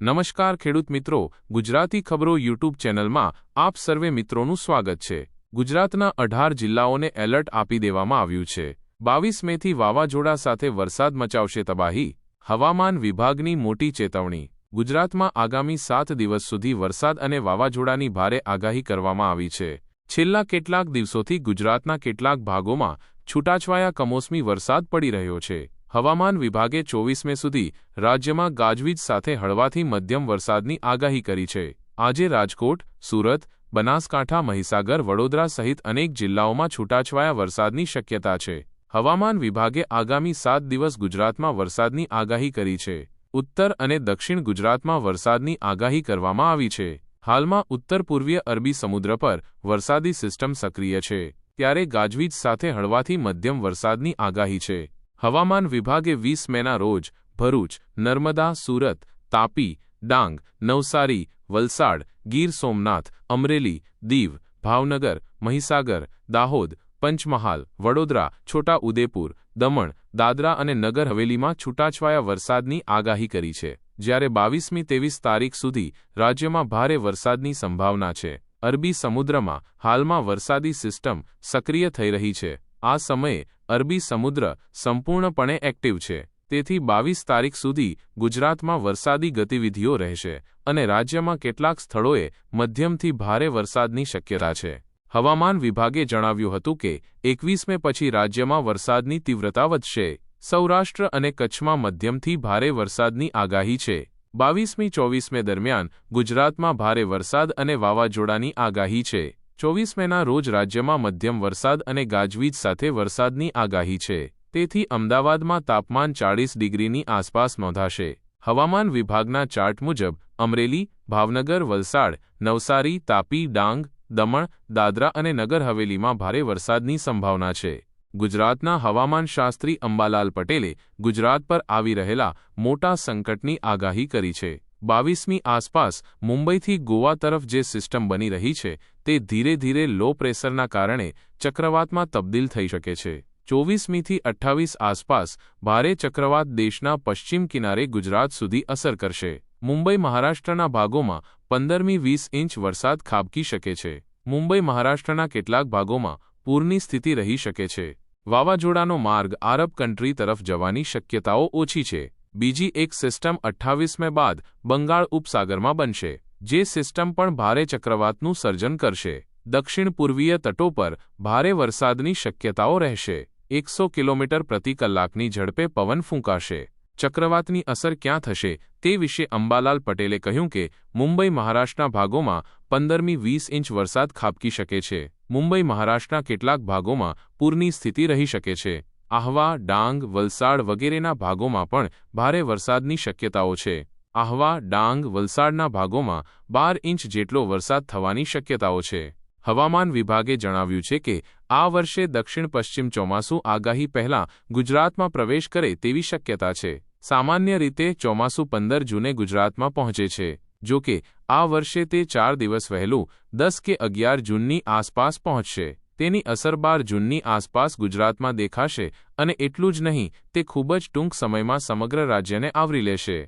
નમસ્કાર ખેડૂત મિત્રો, ગુજરાતી ખબરો યુટ્યુબ ચેનલમાં આપ સર્વે મિત્રોનું સ્વાગત છે. ગુજરાતના અઢાર જિલ્લાઓને એલર્ટ આપી દેવામાં આવ્યું છે. બાવીસ મેથી વાવાઝોડા સાથે વરસાદ મચાવશે તબાહી, હવામાન વિભાગની મોટી ચેતવણી. ગુજરાતમાં આગામી સાત દિવસ સુધી વરસાદ અને વાવાઝોડાની ભારે આગાહી કરવામાં આવી છે. છેલ્લા કેટલાક દિવસોથી ગુજરાતના કેટલાક ભાગોમાં છૂટાછવાયા કમોસમી વરસાદ પડી રહ્યો છે. હવામાન વિભાગે ચોવીસ મે સુધી રાજ્યમાં ગાજવીજ સાથે હળવાથી મધ્યમ વરસાદની આગાહી કરી છે. આજે રાજકોટ, સુરત, બનાસકાંઠા, મહીસાગર, વડોદરા સહિત અનેક જિલ્લાઓમાં છૂટાછવાયા વરસાદની શક્યતા છે. હવામાન વિભાગે આગામી સાત દિવસ ગુજરાતમાં વરસાદની આગાહી કરી છે. ઉત્તર અને દક્ષિણ ગુજરાતમાં વરસાદની આગાહી કરવામાં આવી છે. હાલમાં ઉત્તર પૂર્વીય અરબી સમુદ્ર પર વરસાદી સિસ્ટમ સક્રિય છે. ત્યારે ગાજવીજ સાથે હળવાથી મધ્યમ વરસાદની આગાહી છે. હવામાન વિભાગે વીસ મેના રોજ ભરૂચ, નર્મદા, સુરત, તાપી, ડાંગ, નવસારી, વલસાડ, ગીર સોમનાથ, અમરેલી, દીવ, ભાવનગર, મહીસાગર, દાહોદ, પંચમહાલ, વડોદરા છોટા ઉદેપુર દમણ, દાદરા અને નગર હવેલીમાં છૂટાછવાયા વરસાદની આગાહી કરી છે. જ્યારે બાવીસમી તેવીસ તારીખ સુધી રાજ્યમાં ભારે વરસાદની સંભાવના છે. અરબી સમુદ્રમાં હાલમાં વરસાદી સિસ્ટમ સક્રિય થઈ રહી છે. આ સમયે અરબી સમુદ્ર સંપૂર્ણપણે એક્ટિવ છે. તેથી બાવીસ તારીખ સુધી ગુજરાતમાં વરસાદી ગતિવિધિઓ રહેશે અને રાજ્યમાં કેટલાક સ્થળોએ મધ્યમથી ભારે વરસાદની શક્યતા છે. હવામાન વિભાગે જણાવ્યું હતું કે એકવીસમે પછી રાજ્યમાં વરસાદની તીવ્રતા વધશે. સૌરાષ્ટ્ર અને કચ્છમાં મધ્યમથી ભારે વરસાદની આગાહી છે. બાવીસમી ચોવીસમે દરમિયાન ગુજરાતમાં ભારે વરસાદ અને વાવાઝોડાની આગાહી છે. ચોવીસ મેના રોજ રાજ્યમાં મધ્યમ વરસાદ અને ગાજવીજ સાથે વરસાદની આગાહી છે. તેથી અમદાવાદમાં તાપમાન ચાળીસ ડિગ્રીની આસપાસ નોંધાશે. હવામાન વિભાગના ચાર્ટ મુજબ, અમરેલી, ભાવનગર, વલસાડ, નવસારી, તાપી, ડાંગ, દમણ, દાદરા અને નગર હવેલીમાં ભારે વરસાદની સંભાવના છે. ગુજરાતના હવામાનશાસ્ત્રી અંબાલાલ પટેલે ગુજરાત પર આવી રહેલા મોટા સંકટની આગાહી કરી છે. બાવીસમી આસપાસ મુંબઈથી ગોવા તરફ જે સિસ્ટમ બની રહી છે, તે ધીરે ધીરે લો પ્રેશરના કારણે ચક્રવાતમાં તબદીલ થઈ શકે છે. ચોવીસમીથી અઠ્ઠાવીસ આસપાસ ભારે ચક્રવાત દેશના પશ્ચિમ કિનારે ગુજરાત સુધી અસર કરશે. મુંબઈ મહારાષ્ટ્રના ભાગોમાં પંદરમી વીસ ઇંચ વરસાદ ખાબકી શકે છે. મુંબઈ મહારાષ્ટ્રના કેટલાક ભાગોમાં પૂરની સ્થિતિ રહી શકે છે. વાવાઝોડાનો માર્ગ આરબ કન્ટ્રી તરફ જવાની શક્યતાઓ ઓછી છે. બીજી એક સિસ્ટમ અઠ્ઠાવીસમે બાદ બંગાળ ઉપસાગરમાં બનશે, જે સિસ્ટમ પણ ભારે ચક્રવાતનું સર્જન કરશે. દક્ષિણ પૂર્વીય તટો પર ભારે વરસાદની શક્યતાઓ રહેશે. એકસો કિલોમીટર પ્રતિ કલાકની ઝડપે પવન ફૂંકાશે. ચક્રવાતની અસર ક્યાં થશે તે વિશે અંબાલાલ પટેલે કહ્યું કે, મુંબઈ મહારાષ્ટ્રના ભાગોમાં પંદરમી વીસ ઇંચ વરસાદ ખાબકી શકે છે. મુંબઈ મહારાષ્ટ્રના કેટલાક ભાગોમાં પૂરની સ્થિતિ રહી શકે છે. આહવા, ડાંગ, વલસાડ વગેરેના ભાગોમાં પણ ભારે વરસાદની શક્યતાઓ છે. આહવા, ડાંગ, વલસાડના ભાગોમાં બાર ઇંચ જેટલો વરસાદ થવાની શક્યતાઓ છે. હવામાન વિભાગે જણાવ્યું છે કે, આ વર્ષે દક્ષિણ પશ્ચિમ ચોમાસું આગાહી પહેલા ગુજરાતમાં પ્રવેશ કરે તેવી શક્યતા છે. સામાન્ય રીતે ચોમાસું પંદર જૂને ગુજરાતમાં પહોંચે છે. જો કે, આ વર્ષે તે ચાર દિવસ વહેલું દસ કે અગિયાર જૂનની આસપાસ પહોંચશે. તેની અસર બાર જૂનની આસપાસ ગુજરાતમાં દેખાશે અને એટલું જ નહીં, તે ખૂબ જ ટૂંક સમયમાં સમગ્ર રાજ્યને આવરી લેશે.